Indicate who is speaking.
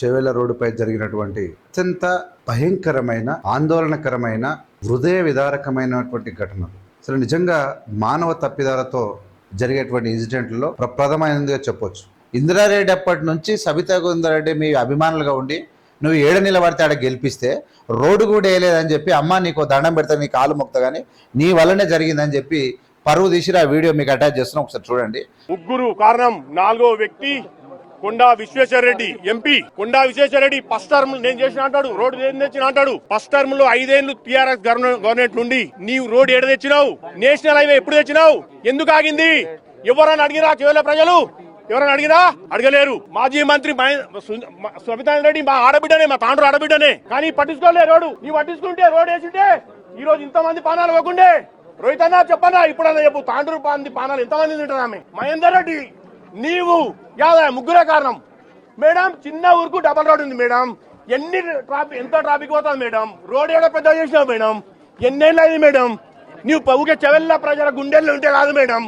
Speaker 1: చెవెల రోడ్డుపై జరిగినటువంటి అత్యంత భయంకరమైన ఆందోళనకరమైన హృదయ విదారకమైనటువంటి ఘటన. అసలు నిజంగా మానవ తప్పిదాలతో జరిగేటువంటి ఇన్సిడెంట్లలో ప్రప్రథమైనదిగా చెప్పొచ్చు. ఇందిరారెడ్డి అప్పటి నుంచి సబితా గోవిందారెడ్డి మీ అభిమానులుగా ఉండి నువ్వు ఏడ నిలబడితే ఆడ గెలిపిస్తే రోడ్డు కూడా వేయలేదని చెప్పి అమ్మ నీకు దండం పెడతా నీ కాలు మొక్త కానీ నీ వల్లనే జరిగిందని చెప్పి పరువు తీసి ఆ వీడియో మీకు అటాచ్ చేస్తున్నాం ఒకసారి చూడండి.
Speaker 2: ముగ్గురు కారణం నాలుగో వ్యక్తి Konda Vishweshwar Reddy MP. Konda Vishweshwar Reddy first term నేను చేసిన అంటాడు రోడ్డు నేను తెచ్చిన అంటాడు. ఫస్ట్ టర్మ్లో ఐదేళ్ళు టీఆర్ఎస్ గవర్నమెంట్ నుండి నీవు రోడ్ ఏడ తెచ్చినావు? నేషనల్ హైవే ఎప్పుడు తెచ్చినావు? ఎందుకు ఆగింది? ఎవరన్నా అడిగిరా కేవలం ప్రజలు? ఎవరైనా అడిగినా అడగలేరు. మాజీ మంత్రి సబితాన్ రెడ్డి మా ఆడబిడ్డనే మా తాండ్రు ఆడబిడ్డనే. కానీ పట్టించుకోలే రోడ్డు. నీవు పట్టించుకుంటే రోడ్ వేసింటే ఈ రోజు ఇంతమంది పానాలు ఇవ్వకుండే. రోహిత్ అన్న చెప్పన్నా ఇప్పుడన్నా చెప్పు. తాండ్రు పాంది పానాలు ఎంతమంది తింటారు ఆమె? మహేందర్ రెడ్డి. నీవు యాదా ముగ్గురే కారణం. మేడం చిన్న ఊరుకు డబల్ రోడ్ ఉంది మేడం. ఎన్ని ట్రాఫిక్ ఎంత ట్రాఫిక్ పోతుంది మేడం? రోడ్ ఏడో పెద్ద చేసినావు మేడం. ఎన్నేళ్ళు అయింది మేడం? నీవు పవుకే చెవెల్ల ప్రజల గుండెల్లో ఉంటే కాదు మేడం.